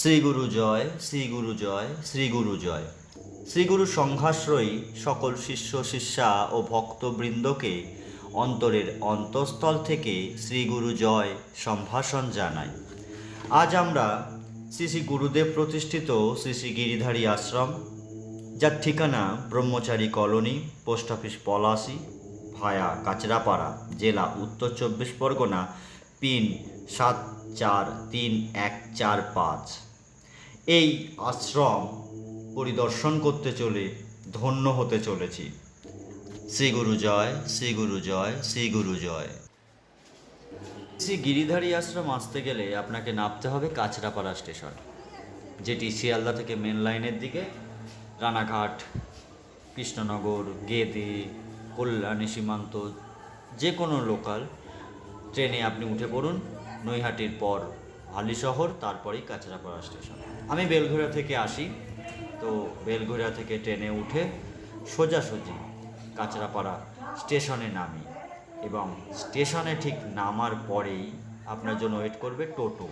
শ্রী গুরু জয়, শ্রী গুরু জয়, শ্রী গুরু জয়। শ্রী গুরু সংঘাশ্রয়ী সকল শিষ্য, শিষ্যা ও ভক্তবৃন্দকে অন্তরের অন্তঃস্থল থেকে শ্রী গুরু জয় সম্ভাষণ জানাই। আজ আমরা শ্রী শ্রী গুরুদেব প্রতিষ্ঠিত শ্রী শ্রী গিরিধারী আশ্রম, যার ঠিকানা Brahmachari colony, post office Palashi, via Kanchrapara, জেলা উত্তর চব্বিশ পরগনা, পিন সাত চার তিন এক চার পাঁচ। এই আশ্রম পরিদর্শন করতে চলে ধন্য হতে চলেছি। শ্রী গুরু জয়, শ্রী গুরু জয়, শ্রী গুরু জয়। শ্রী গিরিধারী আশ্রম আসতে গেলে আপনাকে নামতে হবে কাছড়াপাড়া স্টেশন, যেটি শিয়ালদা থেকে মেন লাইনের দিকে, রানাঘাট, কৃষ্ণনগর, গেদে, কল্যাণী সীমান্ত, যে কোনো লোকাল ট্রেনে আপনি উঠে পড়ুন। নৈহাটির পর হালিশহর তারপরেই কাঁচরাপাড়া স্টেশন। আমি বেলঘোড়া থেকে আসি, তো বেলঘোড়া থেকে ট্রেনে উঠে সোজাসুজি কাঁচরাপাড়া স্টেশনে নামি এবং স্টেশনে ঠিক নামার পরেই আপনার জন্য ওয়েট করবে টোটো।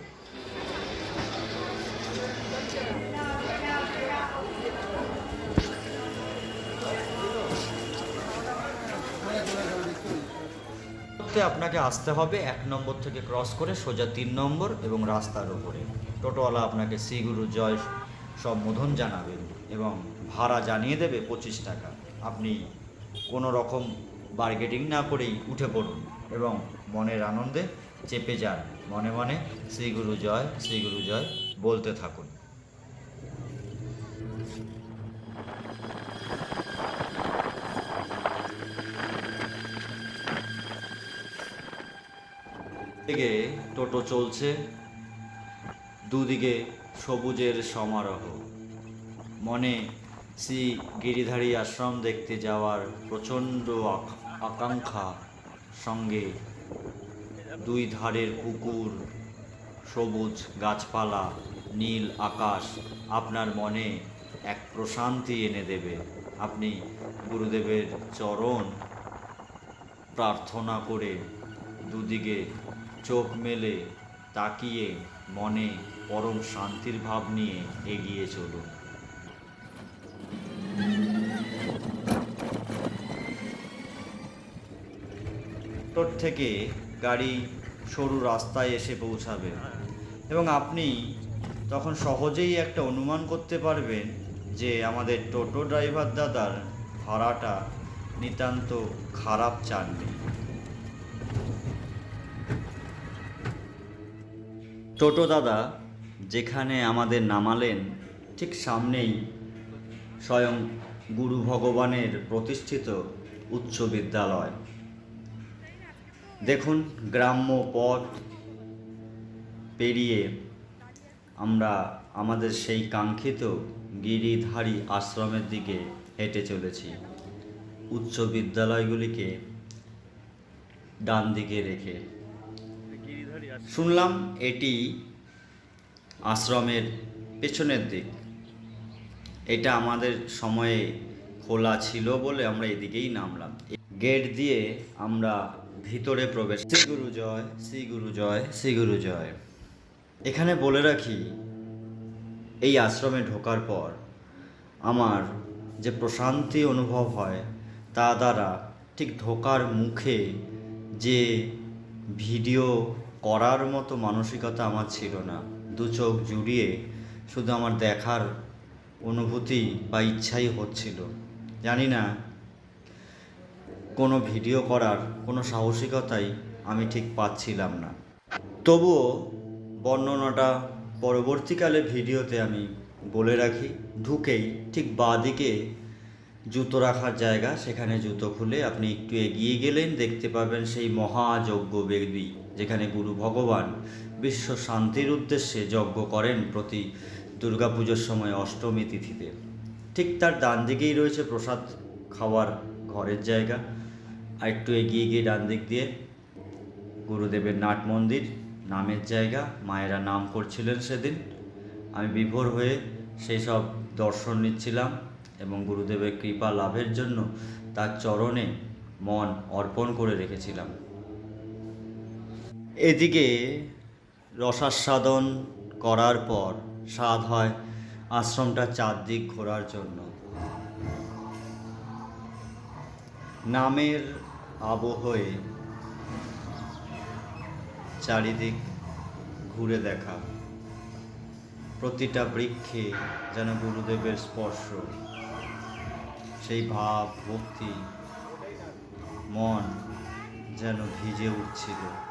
করতে আপনাকে আসতে হবে এক নম্বর থেকে ক্রস করে সোজা তিন নম্বর এবং রাস্তার উপরে। টোটোওয়ালা আপনাকে শ্রীগুরু জয় সম্বোধন জানাবেন এবং ভাড়া জানিয়ে দেবে পঁচিশ টাকা। আপনি কোনো রকম বার্গেটিং না করেই উঠে পড়ুন এবং মনের আনন্দে চেপে যান। মনে মনে শ্রীগুরু জয় শ্রীগুরু জয় বলতে থাকুন। দিকে টোটো চলছে, দুদিকে সবুজের সমারোহ। মনে শ্রী গিরিধারী আশ্রম দেখতে যাওয়ার প্রচণ্ড আক- আকাঙ্ক্ষা সঙ্গে দুই ধারের পুকুর, সবুজ গাছপালা, নীল আকাশ আপনার মনে এক প্রশান্তি এনে দেবে। আপনি গুরুদেবের চরণ প্রার্থনা করে দুদিকে চোখ মেলে, তাকিয়ে মনে পরম শান্তির ভাব নিয়ে এগিয়ে চলুন তোর থেকে গাড়ি সরু রাস্তায় এসে পৌঁছাবে এবং আপনি তখন সহজেই একটা অনুমান করতে পারবেন যে আমাদের টোটো ড্রাইভার দাদার ভাড়াটা নিতান্ত খারাপ চাননি। টোটো দাদা যেখানে আমাদের নামালেন, ঠিক সামনেই স্বয়ং গুরু ভগবানের প্রতিষ্ঠিত উচ্চ বিদ্যালয়। দেখুন গ্রাম্য পথ পেরিয়ে আমরা আমাদের সেই কাঙ্ক্ষিত গিরিধারী আশ্রমের দিকে হেঁটে চলেছি। উচ্চ বিদ্যালয়গুলিকে ডান দিকে রেখে শুনলাম এটি আশ্রমের পেছনের দিক। এটা আমাদের সময়ে খোলা ছিল বলে আমরা এদিকেই নামলাম। গেট দিয়ে আমরা ভিতরে প্রবেশ শ্রী গুরু জয়, শ্রী গুরু জয়, শ্রী গুরু জয়। এখানে বলে রাখি, এই আশ্রমে ঢোকার পর আমার যে প্রশান্তি অনুভব হয়, তা দ্বারা ঠিক ঢোকার মুখে যে ভিডিও করার মতো মানসিকতা আমার ছিল না। দু চোখ জুড়িয়ে শুধু আমার দেখার অনুভূতি বা ইচ্ছাই হচ্ছিল। জানি না কোনো ভিডিও করার কোনো সাহসিকতাই আমি ঠিক পাচ্ছিলাম না। তবুও বর্ণনাটা পরবর্তীকালে ভিডিওতে আমি বলে রাখি, ঢুকেই ঠিক বাঁদিকে জুতো রাখার জায়গা, সেখানে জুতো খুলে আপনি একটু এগিয়ে গেলেন, দেখতে পাবেন সেই মহাযজ্ঞ বেদী যেখানে গুরু ভগবান বিশ্ব শান্তির উদ্দেশ্যে যজ্ঞ করেন প্রতি দুর্গাপুজোর সময় অষ্টমী তিথিতে। ঠিক তার ডান দিকেই রয়েছে প্রসাদ খাওয়ার ঘরের জায়গা। আর একটু এগিয়ে গিয়ে ডান দিক দিয়ে গুরুদেবের নাট মন্দির, নামের জায়গা, মায়েরা নাম করছিলেন সেদিন। আমি বিভোর হয়ে সেই সব দর্শন নিচ্ছিলাম এবং গুরুদেবের কৃপা লাভের জন্য তার চরণে মন অর্পণ করে রেখেছিলাম। এদিকে রসাস্বাদন করার পর স্বাদ হয় আশ্রমটা চারদিক ঘোরার জন্য। নামের আবহে চারিদিক ঘুরে দেখা। প্রতিটা বৃক্ষে যেন গুরুদেবের স্পর্শ। সেই ভাব, ভক্তি, মন যেন ভিজে উঠছিল।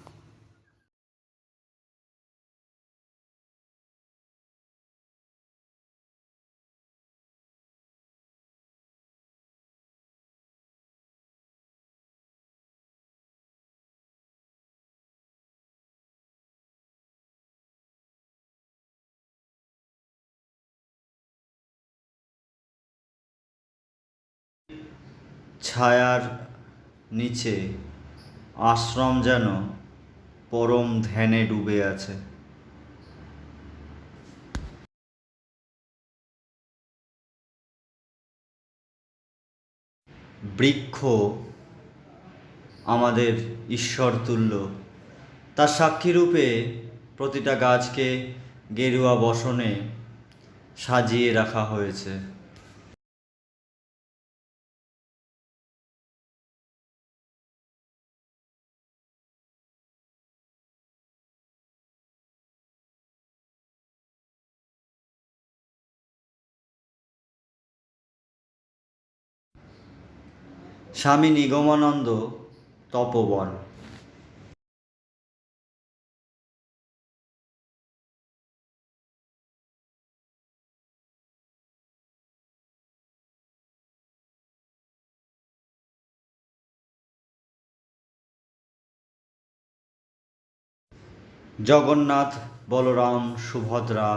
ছায়ার নিচে আশ্রম যেন পরম ধ্যানে ডুবে আছে। বৃক্ষ আমাদের ঈশ্বর তুল্য। তার সাক্ষীরূপে প্রতিটা গাছকে গেরুয়া বসনে সাজিয়ে রাখা হয়েছে। স্বামী নিগমানন্দ তপবন। জগন্নাথ বলরাম সুভদ্রা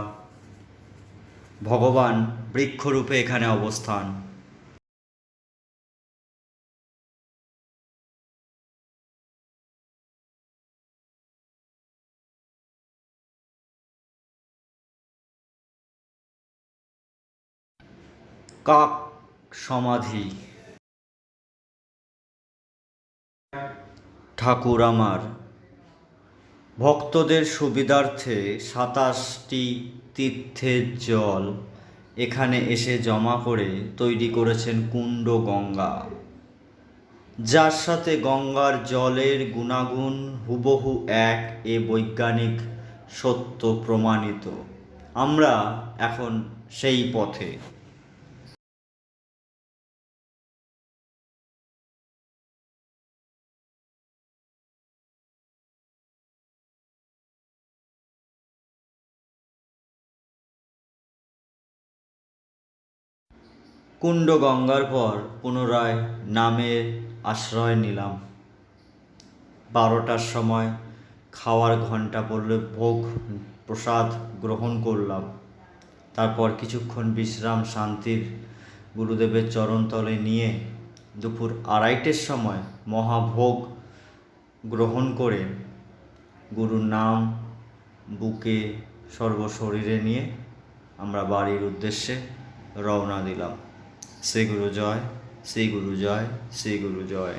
ভগবান বৃক্ষরূপে এখানে অবস্থান। কাক সমাধি। ঠাকুর আমার, ভক্তদের সুবিধার্থে সাতাশটি তীর্থের জল এখানে এসে জমা করে তৈরি করেছেন কুণ্ড গঙ্গা। যার সাথে গঙ্গার জলের গুণাগুণ হুবহু এক, এ বৈজ্ঞানিক সত্য প্রমাণিত। আমরা এখন সেই পথে। কুণ্ড গঙ্গার পর পুনরায় নামের আশ্রয় নিলাম। বারোটার সময় খাওয়ার ঘণ্টা পড়লে ভোগ প্রসাদ গ্রহণ করলাম। তারপর কিছুক্ষণ বিশ্রাম শান্তির গুরুদেবের চরণতলে নিয়ে দুপুর আড়াইটের সময় মহাভোগ গ্রহণ করে গুরুর নাম বুকে সর্বশরীরে নিয়ে আমরা বাড়ির উদ্দেশ্যে রওনা দিলাম। শ্রী গুরু জয় শ্রী গুরু জয় শ্রী গুরু জয়